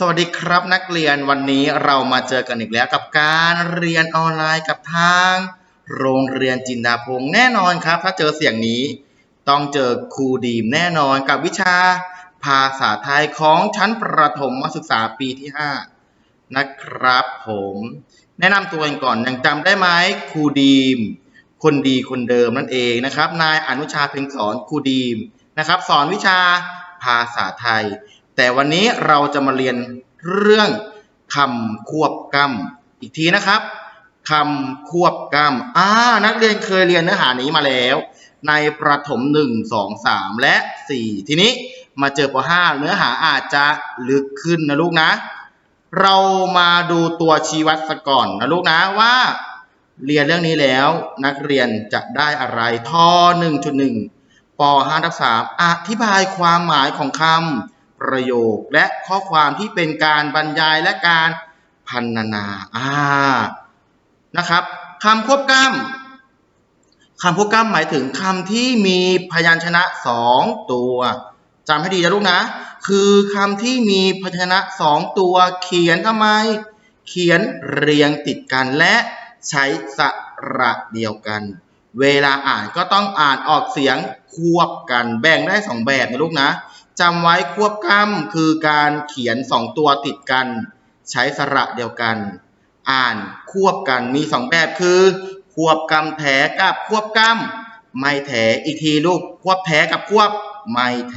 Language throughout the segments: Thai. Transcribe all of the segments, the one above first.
สวัสดีครับนักเรียนวันนี้เรามาเจอกันอีกแล้วกับการเรียนออนไลน์กับทาง โรงเรียนจินดาพงศ์แน่นอนครับ ถ้าเจอเสียงนี้ ต้องเจอครูดีมแน่นอนกับวิชา ภาษาไทยของชั้นประถมศึกษาปีที่ 5 นะครับผม แนะนำตัวเองก่อนยังจำได้ไหมครูดีม คนดีคนเดิมนั่นเองนะครับ นายอนุชาเพ็งสอนครูดีมนะครับ สอนวิชาภาษาไทย แต่วันนี้เราจะมาเรียนเรื่องคำควบกำอีกทีนะครับคำควบกำอ่านักเรียนเคยเรียนเนื้อหานี้มาแล้ว ในประถม 1 2 3 และ 4 ทีนี้มาเจอป .5 เนื้อหาอาจจะลึกขึ้นนะลูกนะ เรามาดูตัวชี้วัดสก่อนนะลูกนะว่า เรียนเรื่องนี้แล้วนักเรียนจะได้อะไรท่อ1.1ป .5 ทับ3อธิบายความหมายของคำ ประโยคและข้อความที่เป็นการบรรยายและการพันนา อ่า นะครับคำควบกล้ำคำควบกล้ำหมายถึงคำที่มีพยัญชนะสองตัวจำให้ดีนะลูกนะ คือคำที่มีพยัญชนะสองตัว เขียนทำไม เขียนเรียงติดกันและใช้สระเดียวกัน เวลาอ่านก็ต้องอ่านออกเสียงควบกัน แบ่งได้สองแบบนะลูกนะ จำไว้ควบกำคือการเขียนสองตัวติดกัน ใช้สระเดียวกัน อ่านควบกันมีสองแบบคือ ควบกำแถกับควบกำไม่แถอีกทีลูกควบแถกับควบไม่แถ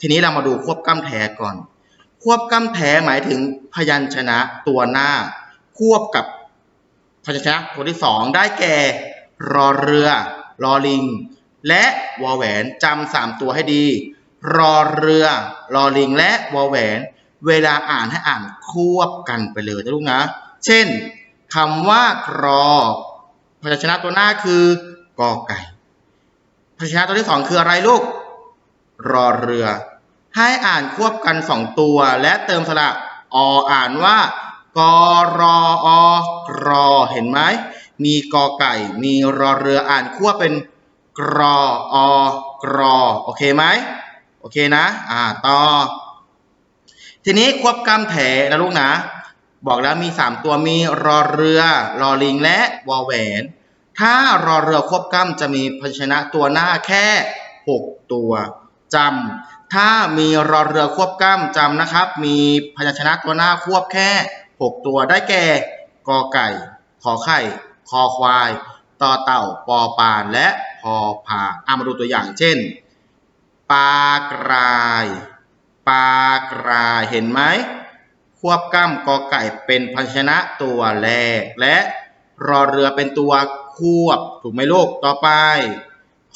ทีนี้เรามาดูควบกำแถก่อน ควบกำแถหมายถึงพยัญชนะตัวหน้า ควบกับพยัญชนะตัวที่สองได้แก่รอเรือรอลิง และวอแหวนจำสามตัวให้ดี รอเรือ รอลิงและวอแหวน เวลาอ่านให้อ่านควบกันไปเลยนะลูกนะ เช่นคำว่ากรอพยัญชนะตัวหน้าคือกอไก่พยัญชนะตัวที่สองคืออะไรลูก รอเรือ ให้อ่านควบกันสองตัว และเติมสระออ่านว่ากรออกรอเห็นไหมมีกอไก่ มีรอเรืออ่านควบเป็นกรออกรอโอเคไหม โอเคนะ อ่า ต่อ ทีนี้ควบกำแถนะลูกนะ บอกแล้วมี 3 ตัวมีรอเรือ รอลิงและวอแหวน ถ้ารอเรือควบกำจะมีพยัญชนะตัวหน้าแค่ 6 ตัวจำถ้ามีรอเรือควบกำจำนะครับ มีพยัญชนะตัวหน้าควบแค่ 6 ตัวได้แก่กอไก่ ขอไข่ คอควาย ต่อเต่า ปอปาน และพอพานอามาดูตัวอย่างเช่น ปลากรายปลากรายเห็นไหมควบกล้ำกอไก่เป็นพยัญชนะตัวแรก และรอเรือเป็นตัวควบ ถูกไหมลูกต่อไป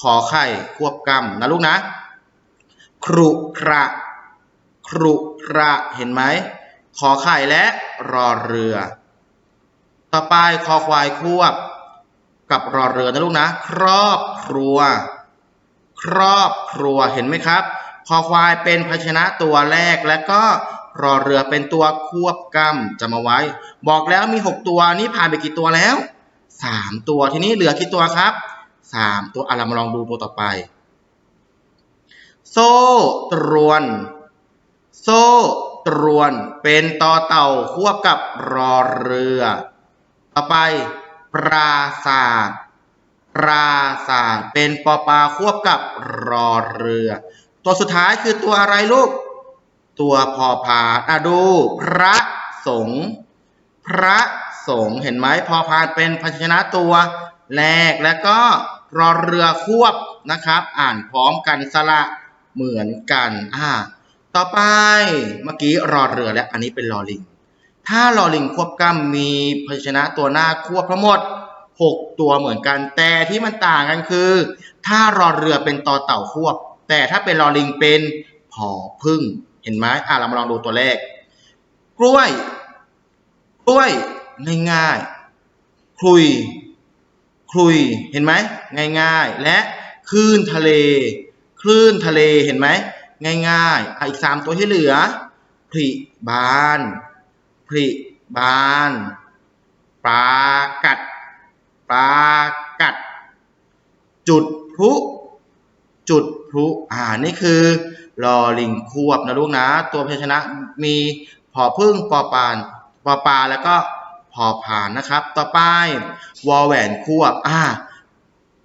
ขอไข่ควบกล้ำนะลูกนะ ครุคระ ครุคระเห็นไหมขอไข่และรอเรือ ต่อไปคอควายควบ กับรอเรือนะลูกนะ ครอบครัว ครอบครัวเห็นไหมครับคอควายเป็นภาชนะตัวแรกและก็รอเรือเป็นตัวควบกำจำเอาไว้ บอกแล้วมี 6 ตัวนี่ผ่านไปกี่ตัวแล้ว 3 ตัวทีนี้เหลือกี่ตัวครับ 3 ตัวอะเรามาลองดูตัวต่อไป โซ่ตรวน โซ่ตรวนเป็นต่อเต่าควบกับรอเรือ ต่อไป ปราศาสตร์ ราศาสตร์เป็นปอปลาควบกับรอเรือ ตัวสุดท้ายคือตัวอะไรลูก ตัวพอพานอะดู พระสงฆ์พระสงฆ์เห็นไหมพอพานเป็นภาชนะตัวแรกแล้วก็รอเรือควบนะครับ อ่านพร้อมกันสระเหมือนกันอ่าต่อไปเมื่อกี้รอเรือแล้วอันนี้เป็นรอลิง ถ้ารอลิงควบกล้ำมีภาชนะตัวหน้าควบทั้งหมด 6 ตัวเหมือนกัน แต่ที่มันต่างกันคือ ถ้ารอเรือเป็นต่อเต่าควบ แต่ถ้าเป็นรอลิงเป็นผอพึ่งเห็นไหมอะเรามาลองดูตัวแรก กล้วย กล้วยง่ายๆคลุยคลุยเห็นไหมง่ายๆ และคลื่นทะเล คลื่นทะเลเห็นไหมง่ายๆอะอีกสามตัวที่เหลือผลิบานผลิบานปลากัด ปากัด จุดพลุจุดพลุอ่านี่คือรอลิงควบนะลูกนะ ตัวพยัญชนะมีพอพึ่งปอปานปอปลาแล้วก็พอผ่านนะครับ ต่อไปวอแหวนควบอ่า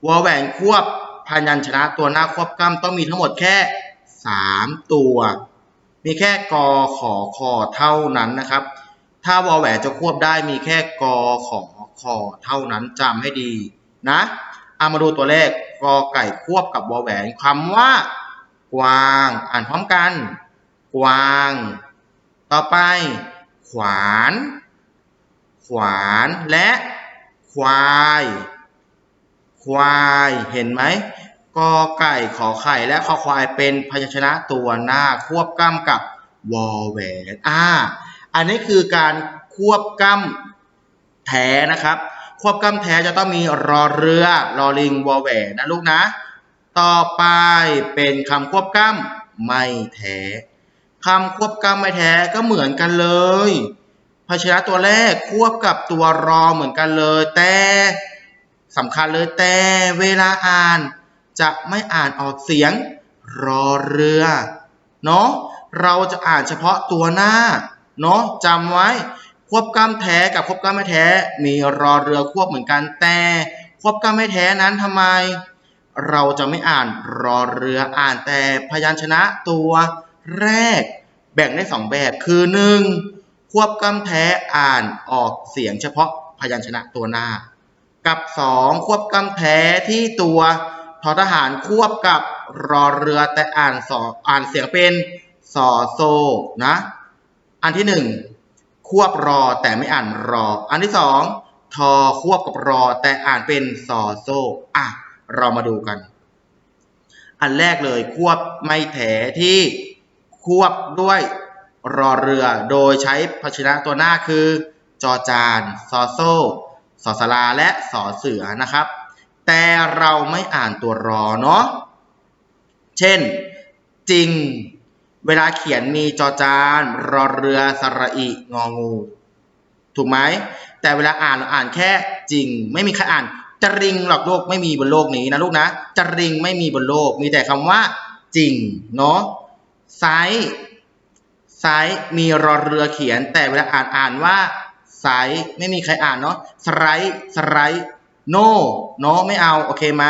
วอแหวนควบพยัญชนะตัวหน้าควบกล้ำต้องมีทั้งหมดแค่สามตัว มีแค่กอขอคอเท่านั้นนะครับ ถ้าวอแหวนจะควบได้มีแค่กอของ คอเท่านั้นจำให้ดีนะเอามาดูตัวเลขกอไก่ควบกับวอแหวนคำว่า กวาง อ่านพร้อมกัน กวาง ต่อไป ขวาน ขวานและควาย ควายเห็นไหมกอไก่ขอไข่และขอควายเป็นพยัญชนะตัวหน้าควบกล้ำกับวอแหวนอ่าอันนี้คือการควบกล้ำ แท้นะครับควบกล้ำแท้จะต้องมีรอเรือรอลิงวอแหวนนะลูกนะ ต่อไปเป็นคำควบกล้ำไม่แท้คำควบกล้ำไม่แท้ก็เหมือนกันเลยพยัญชนะตัวแรกควบกับตัวรอเหมือนกันเลย แต่สำคัญเลยแต่เวลาอ่าน จะไม่อ่านออกเสียงรอเรือเนาะเราจะอ่านเฉพาะตัวหน้าเนาะจำไว้ ควบกล้ำแท้กับควบกล้ำไม่แท้ มีรอเรือควบเหมือนกันแต่ควบกล้ำไม่แท้นั้นทำไม เราจะไม่อ่านรอเรืออ่านแต่พยัญชนะตัวแรก แบ่งได้สองแบบคือหนึ่งควบกล้ำแท้อ่านออกเสียงเฉพาะพยัญชนะตัวหน้า กับสองควบกล้ำแท้ที่ตัวทอทหารควบกับรอเรือแต่อ่านสออ่านเสียงเป็นสอโซนะ อันที่หนึ่ง ควบรอแต่ไม่อ่านรอ อันที่สองทอควบกับรอแต่อ่านเป็นสอโซอะเรามาดูกัน อันแรกเลยควบไม่แถที่ควบด้วยรอเรือโดยใช้พยัญชนะตัวหน้าคือ จอจานซอโซสอสลาและสอเสือนะครับ แต่เราไม่อ่านตัวรอเนาะเช่น จริง เวลาเขียนมีจอจาน รอเรือสระอิงองู ถูกไหม แต่เวลาอ่านเราอ่านแค่จริง ไม่มีใครอ่านจริงหรอกลูกไม่มีบนโลกนี้นะลูกนะจริงไม่มีบนโลก มีแต่คำว่าจริงเนาะไซส์ไซส์มีรอเรือเขียน แต่เวลาอ่านอ่านว่าไซส์ไม่มีใครอ่านเนาะสไลด์สไลด์โนเนาะไม่เอา โอเคไหม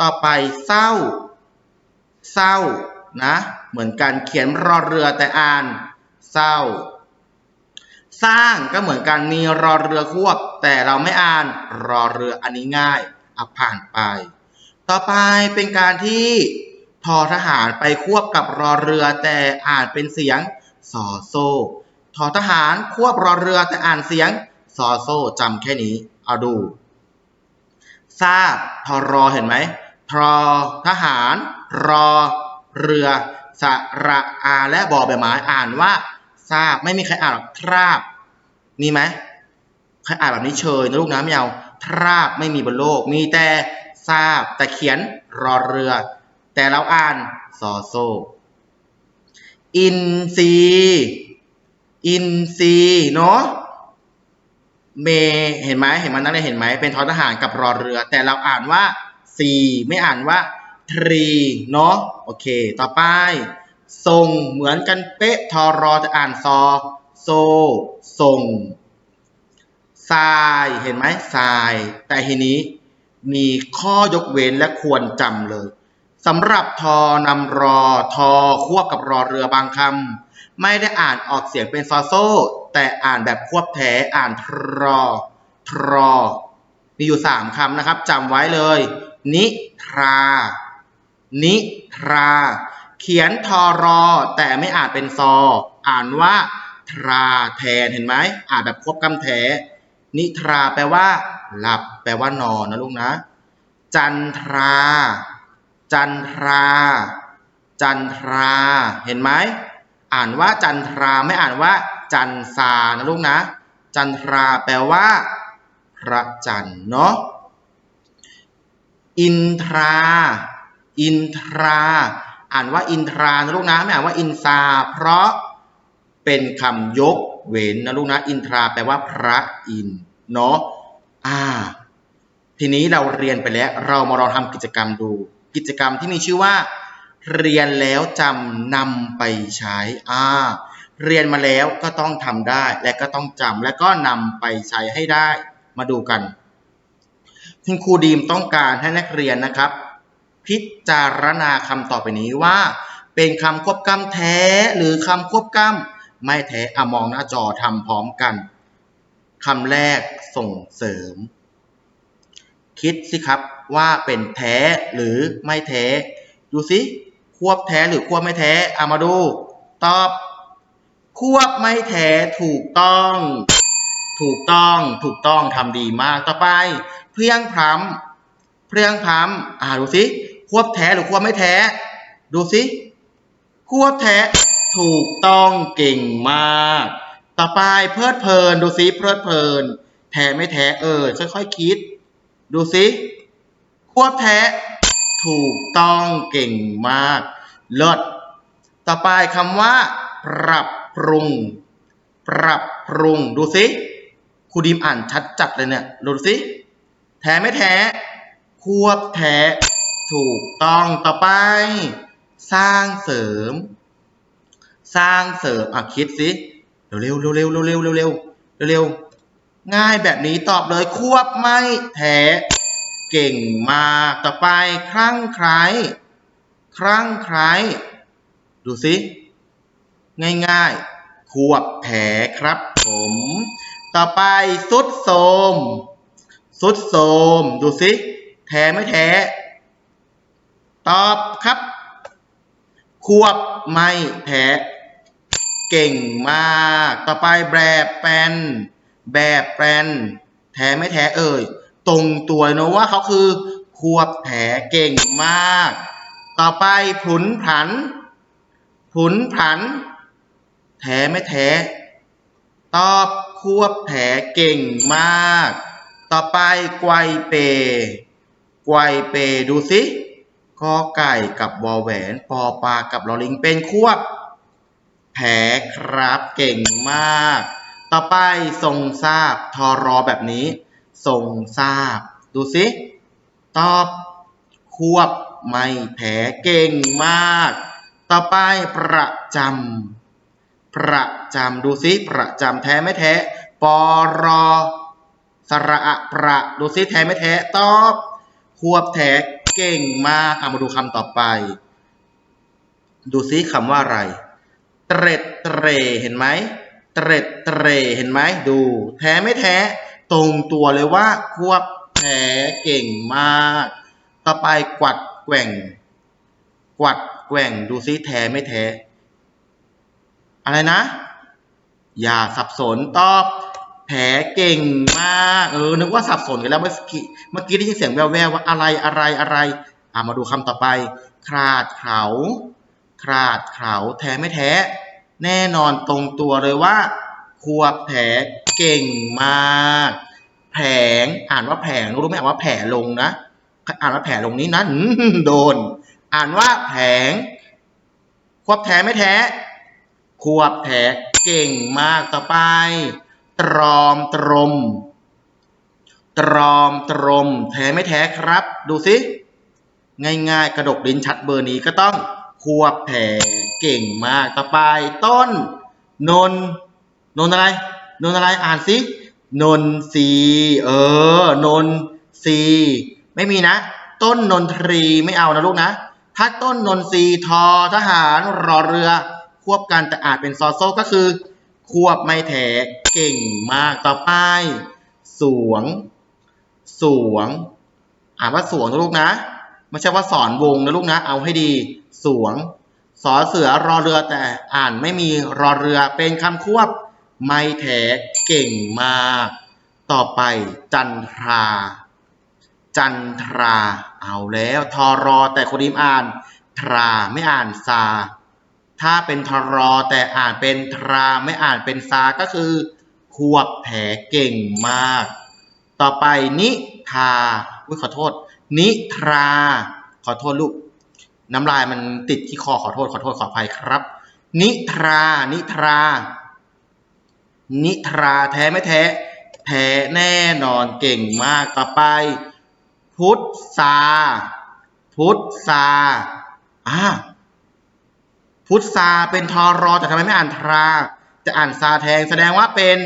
ต่อไปเศร้า เศร้า นะเหมือนกันเขียนรอเรือแต่อ่านเศร้า สร้างก็เหมือนกันมีรอเรือควบ แต่เราไม่อ่านรอเรืออันนี้ง่ายอะผ่านไป ต่อไปเป็นการที่ทอทหารไปควบกับรอเรือแต่อ่านเป็นเสียงสอโซทอทหารควบรอเรือแต่อ่านเสียงสอโซจำแค่นี้ เอาดู ทราบทอรอเห็นไหมทอทหาร รอ เรือสระอาและบอใบไม้อ่านว่าทราบไม่มีใครอ่านหรอกทราบ มีไหมใครอ่านแบบนี้เชยนะลูกนะไม่เอาทราบไม่มีบนโลก มีแต่ทราบแต่เขียนรอเรือ แต่เราอ่านซอโซ อินซีอินซีเนาะเมเห็นไหมเห็นมันนั่นเลยเห็นไหมเป็นทอทหารกับรอเรือ แต่เราอ่านว่าซีไม่อ่านว่า ทรีเนาะโอเค ต่อไปทรงเหมือนกันเป๊ะทอรอจะอ่านซอโซทรงทรายเห็นไหมทราย แต่ทีนี้มีข้อยกเว้นและควรจำเลยสำหรับทอนำรอทอควบกับรอเรือบางคำไม่ได้อ่านออกเสียงเป็นซอโซแต่อ่านแบบควบแท้อ่านทรอทรอมีอยู่สามคำนะครับจำไว้เลย นิทรา นิทรา เขียนทอรอ แต่ไม่อานเป็นซอ อ่านว่าทราแทนเห็นไหมอ่านแบบควบกำแท้นิทราแปลว่า หลับ แปลว่านอนนะลูกนะ จันทรา จันทรา จันทรา เห็นไหมอ่านว่าจันทราไม่อ่านว่า จันทรานะลูกนะ จันทราแปลว่า พระจันทร์เนาะอินทรา อินทรา อ่านว่าอินทรานะลูกนะไม่อ่านว่าอินซา เพราะเป็นคำยกเว้นนะลูกนะอินทราแปลว่าพระอินเนาะอ่า ทีนี้เราเรียนไปแล้ว เรามาลองทำกิจกรรมดู กิจกรรมที่มีชื่อว่า เรียนแล้วจำนำไปใช้อ่าเรียนมาแล้วก็ต้องทำได้และก็ต้องจำและก็นำไปใช้ให้ได้มาดูกันคุณครูดีมต้องการให้นักเรียนนะครับ พิจารณาคำต่อไปนี้ว่า เป็นคำควบกล้ำแท้หรือคำควบกล้ำไม่แท้อะมองหน้าจอทำพร้อมกันคำแรกส่งเสริม คิดสิครับว่าเป็นแท้หรือไม่แท้ ดูสิควบแท้หรือควบไม่แท้เอามาดู ตอบ ควบไม่แท้ถูกต้อง ถูกต้องถูกต้องทำดีมากต่อไป เพียงพร้ำเพียงพร้ำอ่าดูสิ ควบแท้หรือควบไม่แท้ ดูสิควบแท้ถูกต้องเก่งมาก ต่อไปเพลิดเพลิน ดูสิเพลิดเพลิน แท้ไม่แท้เออค่อยๆคิด ดูสิควบแท้ถูกต้องเก่งมากเลิศต่อไปคำว่า ปรับปรุง ปรับปรุง ดูสิครูดิมอ่านชัดจัดเลยเนี่ย ดูสิ แท้ไม่แท้ ควบแท้ ถูกต้องต่อไป สร้างเสริม สร้างเสริมอะคิดสิเร็วเร็วเร็วเร็วเร็วเร็วเร็วเร็วง่ายแบบนี้ตอบเลยควบไม่แท้เก่งมากต่อไปคลั่งไคล้คลั่งไคล้ดูสิง่ายๆ ควบแผลครับผม ต่อไปสุดโทมสุดโทมดูสิ แท้ไม่แท้ ตอบครับ ควบไม่แท้เก่งมาก ต่อไปแบบแปลนแบบแปลนแท้ไม่แท้เอ่ย ตรงตัวเนอะว่าเขาคือ ควบแผลเก่งมาก ต่อไปผุนผัน ผุนผัน แท้ไม่แท้ ตอบควบแผลเก่งมาก ต่อไปไกวเป ไกวเปดูสิ กอไก่กับวอแหวนปอปลากับลอลิงเป็นควบ แผลครับเก่งมาก ต่อไปทรงทราบทอรอแบบนี้ ทรงทราบ ดูสิตอบ ควบไม่แผลเก่งมาก ต่อไปประจำประจำดูสิประจำแท้ไม่แท้ปอรอสระอะประดูสิแท้ไม่แท้ตอบ ควบแท้ เก่งมากเอามาดูคำต่อไป ดูซิคำว่าอะไร เตร็ดเตรเห็นไหม เตร็ดเตรเห็นไหมดู แท้ไม่แท้ ตรงตัวเลยว่าควบแท้เก่งมาก ต่อไปกวัดแกว่ง กวัดแกว่งดูซิแท้ไม่แท้ อะไรนะ อย่าสับสนตอบ แผลเก่งมาก เออ นึกว่าสับสนกันแล้วเมื่อกี้เมื่อกี้ได้ยินเสียงแว่วๆว่าอะไรอะไรอะไรอ่ามาดูคำต่อไปคราดเขาคราดเขาแท้ไม่แท้ แน่นอนตรงตัวเลยว่า ควบแผลเก่งมาก แผงอ่านว่าแผงรู้ไหมอ่านว่าแผลลงนะ อ่านว่าแผลลงนี้นะโดน อ่านว่าแผง ควบแท้ไม่แท้ ควบแท้เก่งมากต่อไป ตรอมตรม ตรอมตรม แท้ไม่แท้ครับ ดูสิ ง่ายๆ กระดกลิ้นชัดเบอร์นี้ก็ต้องควบแผลเก่งมาก ต่อไปต้น นน นนอะไร นนอะไรอ่านสิ นนสีเออ นนสีไม่มีนะ ต้นนนทรีไม่เอานะลูกนะ ถ้าต้นนนทรีทอทหารรอเรือ ควบกันแต่อาจเป็นซอโซก็คือ ควบไม่แถเก่งมากต่อไป สวง สวง อ่านว่าสวงนะลูกนะไม่ใช่ว่าสอนวงนะลูกนะ เอาให้ดี สวง สอเสือรอเรือแต่อ่านไม่มีรอเรือเป็นคำควบ ไม่แถเก่งมาก ต่อไป จันทรา จันทรา เอาแล้ว ทอรอแต่คนอิมอ่าน ทราไม่อ่านซา ถ้าเป็นทรอแต่อ่านเป็นทราไม่อ่านเป็นซาก็คือ ควบแผลเก่งมาก ต่อไปนิทาอุ้ยขอโทษ นิทรา ขอโทษลูก น้ำลายมันติดที่คอขอโทษขอโทษขออภัยครับ นิทรา นิทรา นิทราแท้ไม่แท้ แท้แน่นอนเก่งมากต่อไป พุทธาพุทธาอ่า พุทธาเป็นทอรอแต่ทำไมไม่อ่านทรา จะอ่านซาแทง แสดงว่าเป็น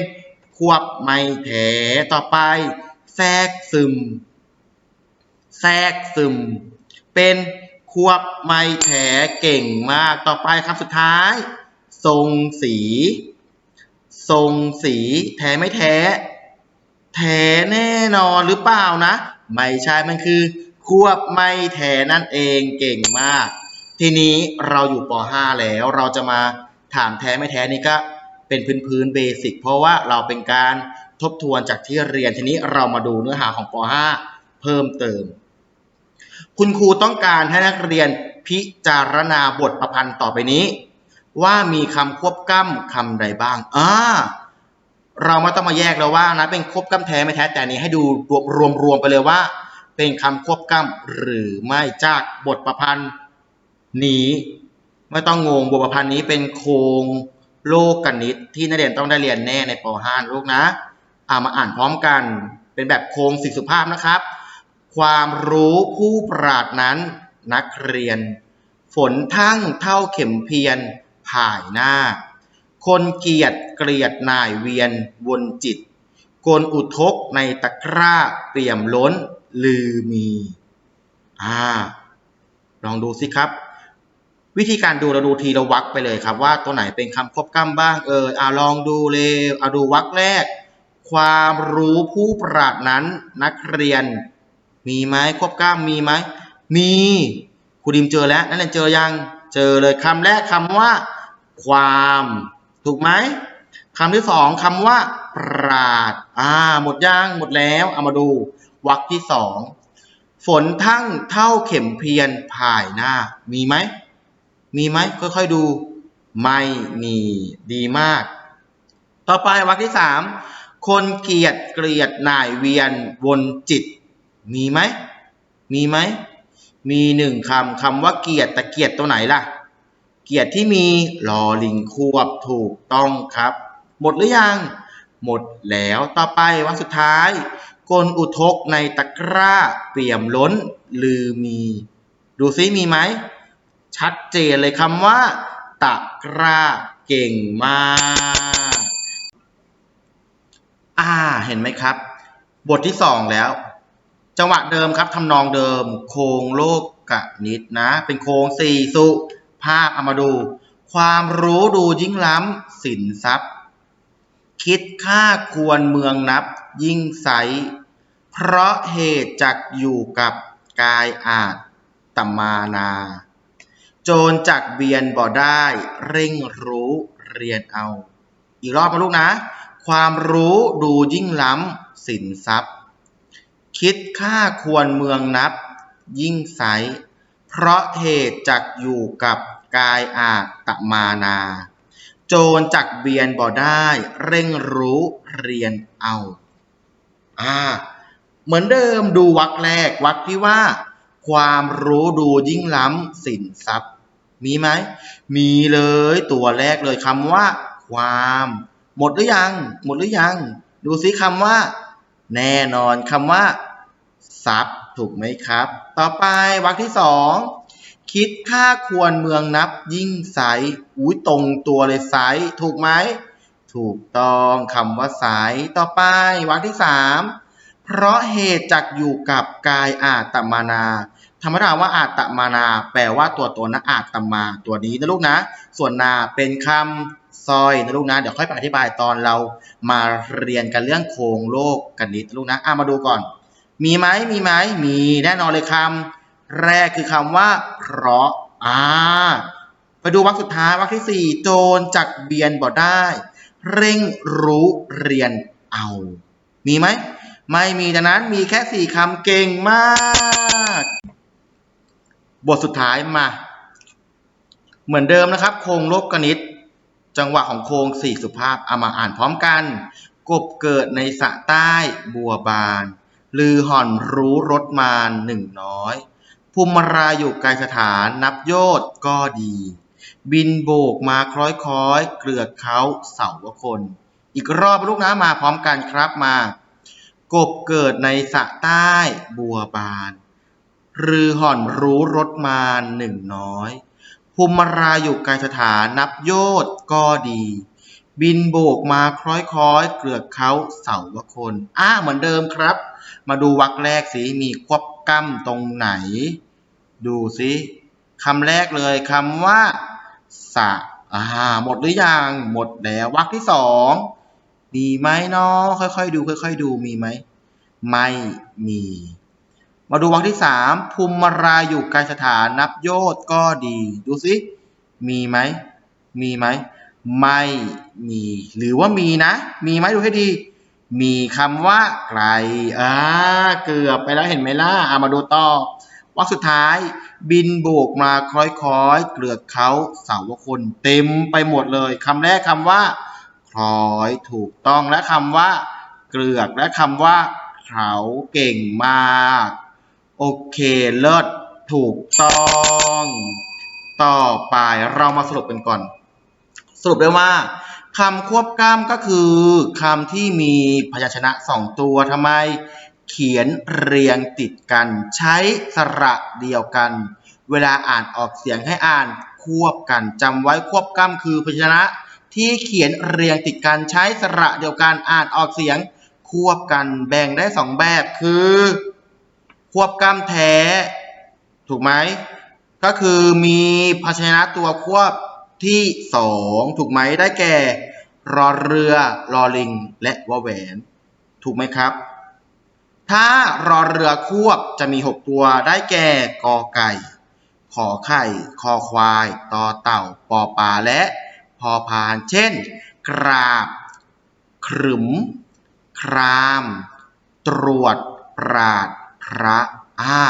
ควบไม่แถต่อไป แทรกซึม แทรกซึม เป็นควบไม่แถเก่งมากต่อไปคำสุดท้าย ทรงสี ทรงสี แท้ไม่แท้ แท้แน่นอนหรือเปล่านะ ไม่ใช่มันคือ ควบไม่แท้นั่นเองเก่งมาก ทีนี้เราอยู่ป .5 แล้วเราจะมาถามแท้ไม่แท้นี่ก็เป็นพื้นพื้นเบสิกเพราะว่าเราเป็นการทบทวนจากที่เรียนทีนี้เรามาดูเนื้อหาของป .5 เพิ่มเติม คุณครูต้องการให้นักเรียนพิจารณาบทประพันธ์ต่อไปนี้ ว่ามีคำควบกล้ำคำใดบ้างอ่าเราไม่ต้องมาแยกแล้วว่านะเป็นควบกล้ำแท้ไม่แท้แต่นี้ให้ดูรวมๆไปเลยว่า เป็นคำควบกล้ำหรือไม่จากบทประพันธ์ นี้ไม่ต้องงงบทประพันธ์นี้เป็นโครงโลกกนิตที่นักเรียนต้องได้เรียนแน่ในป .5 ลูกนะเอามาอ่านพร้อมกันเป็นแบบโครงสิสุภาพนะครับ ความรู้ผู้ปราดนั้นนักเรียน ฝนทั้งเท่าเข็มเพียรผ่ายหน้า คนเกียดเกลียดนายเวียนวนจิตกลอุทกในตะกร้าเปี่ยมล้นลือมี อ่า ลองดูสิครับ วิธีการดูเราดูทีละวักไปเลยครับ ว่าตัวไหนเป็นคำควบกล้ำบ้างเออเอาลองดูเลยเอาดูวักแรก ความรู้ผู้ปราดนั้นนักเรียน มีไหมควบกล้ำมีไหมมีครูดิมเจอแล้วนั่นเรียนเจอยังเจอเลยคำแรกคำว่า ความถูกไหมคำที่สองคำว่า ปราด อ่า หมดยังหมดแล้ว เอามาดูวรรคที่สอง ฝนทั้งเท่าเข็มเพียนผ่ายหน้า มีไหม มีไหมค่อยๆดู ไม่มีดีมาก ต่อไปวรรคที่สามคนเกลียดเกลียดหน่ายเวียนวนจิต มีไหมมีไหมมีหนึ่งคำคำว่าเกียดแต่เกียดตัวไหนล่ะ เกียรติที่มีลอลิงควบถูกต้องครับ หมดหรือยัง หมดแล้วต่อไปวันสุดท้ายกลอุทกในตะกร้าเปี่ยมล้นลือมี ดูซิมีไหม ชัดเจนเลยคำว่า ตะกร้าเก่งมากอ่าเห็นไหมครับ บทที่สองแล้ว จังหวะเดิมครับทำนองเดิม โครงโลกกะนิดนะ เป็นโครงสี่สุภาพเอามาดู ความรู้ดูยิ่งล้ำสินทรัพย์ คิดค่าควรเมืองนับยิ่งใส เพราะเหตุจักอยู่กับกายอาจตมานา โจรจักเบียนบ่ได้ เร่งรู้เรียนเอา อีกรอบมาลูกนะ ความรู้ดูยิ่งล้ำสินทรัพย์ คิดค่าควรเมืองนับ ยิ่งใส เพราะเหตุจักอยู่กับกายอาตมานา โจรจักเบียนบ่ได้ เร่งรู้เรียนเอา อ่า เหมือนเดิมดูวรรคแรกวรรคที่ว่า ความรู้ดูยิ่งล้ำสินทรัพย์ มีไหม มีเลยตัวแรกเลยคำว่า ความ หมดหรือยัง หมดหรือยัง ดูซิคำว่า แน่นอนคำว่า ทรัพย์ถูกไหมครับ ต่อไปวรรคที่สองคิดค่าควรเมืองนับยิ่งใสอุ้ยตรงตัวเลยใสถูกไหม ถูกต้องคำว่าใสต่อไปวรรคที่สาม เพราะเหตุจักอยู่กับกายอาตมานาธรรมดาว่าอาตมานา แปลว่าตัวตนนะอาตมาตัวนี้นะลูกนะ ส่วนนาเป็นคำซอยนะลูกนะ เดี๋ยวค่อยไปอธิบายตอนเรามาเรียนกันเรื่องโครงโลกกันนิดนะลูกนะอะมาดูก่อน มีไหมมีไหมมีแน่นอนเลยคำแรกคือคำว่า เพราะอ่าไปดูวรรคสุดท้ายวรรคที่สี่โจรจักเบียนบ่ได้ เร่งรู้เรียนเอา มีไหม ไม่มีดังนั้นมีแค่สี่คำเก่งมาก บทสุดท้ายมา เหมือนเดิมนะครับ โครงลกกนิต จังหวะของโครงสี่สุภาพเอามาอ่านพร้อมกัน กบเกิดในสะใต้บัวบานลือห่อนรู้รถมานหนึ่งน้อยภูมิราอยู่ไกลสถานนับโยชน์ก็ดี บินโบกมาคล้อยคล้อยๆเกลือกเขาเสาวคน อีกรอบลูกนะมาพร้อมกันครับมา กบเกิดในสระใต้บัวบาน รือห่อนรู้รถมานหนึ่งน้อยภูมิราอยู่ไกลสถานนับโยชน์ก็ดี บินโบกมาคล้อยคล้อยๆเกลือกเขาเสาวคนอ่าเหมือนเดิมครับ มาดูวรรคแรกสิมีควบกล้ำตรงไหน ดูสิคำแรกเลยคำว่าสะอ่าหมดหรือยัง หมดแล้ววรรคที่สอง มีไหมเนาะค่อยๆดู ค่อย ๆ ดูมีไหมไม่มี มาดูวรรคที่สามภูมิราอยู่ไกลสถานนับโยชน์ก็ดี ดูสิมีไหมมีไหมไม่มี หรือว่ามีนะ มีไหมดูให้ดี มีคำว่าไกลอ่าเกือบไปแล้วเห็นไหมล่ะอามาดูต่อวรรคสุดท้ายบินโบกมาคล้อยๆ เกลือกเขาเสาวคนเต็มไปหมดเลยคำแรกคำว่า คล้อยถูกต้องและคำว่า เกลือกและคำว่า เขาเก่งมาก โอเคเลิศถูกต้อง ต่อไปเรามาสรุปกันก่อน สรุปได้ว่าคำควบกล้ำก็คือคำที่มีพยัญชนะสองตัวทำไม เขียนเรียงติดกัน ใช้สระเดียวกัน เวลาอ่านออกเสียงให้อ่านควบกันจำไว้ควบกล้ำคือพยัญชนะ ที่เขียนเรียงติดกันใช้สระเดียวกันอ่านออกเสียง ควบกันแบ่งได้สองแบบคือ ควบกล้ำแท้ ถูกไหมก็คือมีภาชนะตัวควบที่สองถูกไหมได้แก่ รอเรือรอลิง และวอแหวน ถูกไหมครับ ถ้ารอเรือควบจะมีหกตัวได้แก่กอไก่ ขอไข่ คอควาย ตอเต่า ปอปลาและ พอพาน เช่น กราบ ขรึม คราม ตรวจ ปราด พระอ่า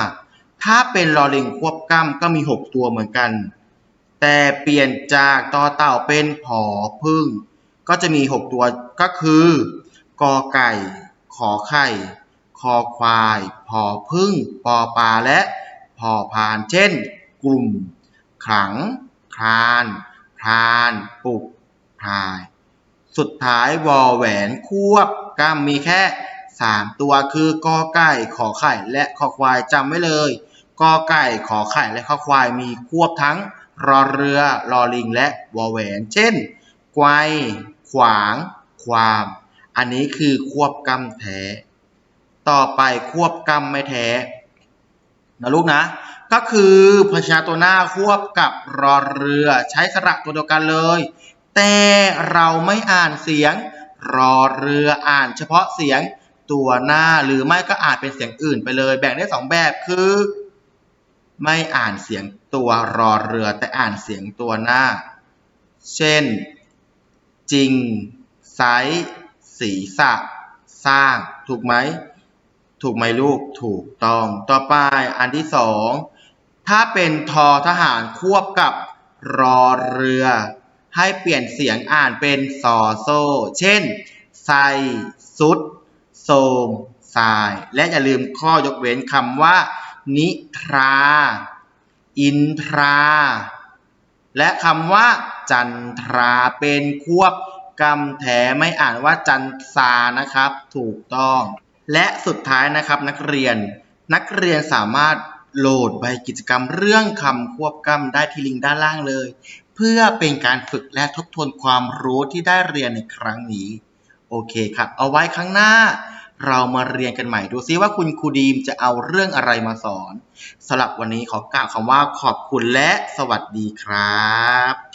ถ้าเป็นลอลิงควบกล้ำก็มีหกตัวเหมือนกัน แต่เปลี่ยนจากตอเต่าเป็นผอพึ่ง ก็จะมีหกตัวก็คือกอไก่ ขอไข่ คอควายพอพึ่งปอปลาและพอพาน เช่น กลุ่ม ขัง คลาน พรานปลุกพราย สุดท้ายวอแหวนควบกล้ำมีแค่สามตัวคือกอไก่ขอไข่และคอควายจำไว้เลยกอไก่ขอไข่และคอควายมีควบทั้งรอเรือรอลิงและวอแหวน เช่นไกวขวาง ความ อันนี้คือควบกล้ำแท้ ต่อไปควบกล้ำไม่แท้นะลูกนะ ก็คือพยัญชนะตัวหน้าควบกับรอเรือใช้สระตัวเดียวกันเลย แต่เราไม่อ่านเสียง รอเรืออ่านเฉพาะเสียงตัวหน้าหรือไม่ก็อ่านเป็นเสียงอื่นไปเลย แบ่งได้สองแบบคือ ไม่อ่านเสียงตัวรอเรือแต่อ่านเสียงตัวหน้า เช่น จริงไซส์ศีระสร้าง ถูกไหม ถูกไหมลูกถูกต้อง ต่อไปอันที่สอง ถ้าเป็นทอทหารควบกับรอเรือ ให้เปลี่ยนเสียงอ่านเป็นซอโซ เช่นไซสุดโสมทราย และอย่าลืมข้อยกเว้นคำว่า นิทรา อินทรา และคำว่า จันทราเป็นควบกำแถไม่อ่านว่าจันทรานะครับ ถูกต้อง และสุดท้ายนะครับนักเรียนนักเรียนสามารถ โหลดใบกิจกรรมเรื่องคำควบกำได้ที่ลิงก์ด้านล่างเลย เพื่อเป็นการฝึกและทบทวนความรู้ที่ได้เรียนในครั้งนี้ โอเคครับ เอาไว้ครั้งหน้า เรามาเรียนกันใหม่ดูซิว่าคุณครูดีมจะเอาเรื่องอะไรมาสอนสำหรับวันนี้ขอกล่าวคำว่าขอบคุณและสวัสดีครับ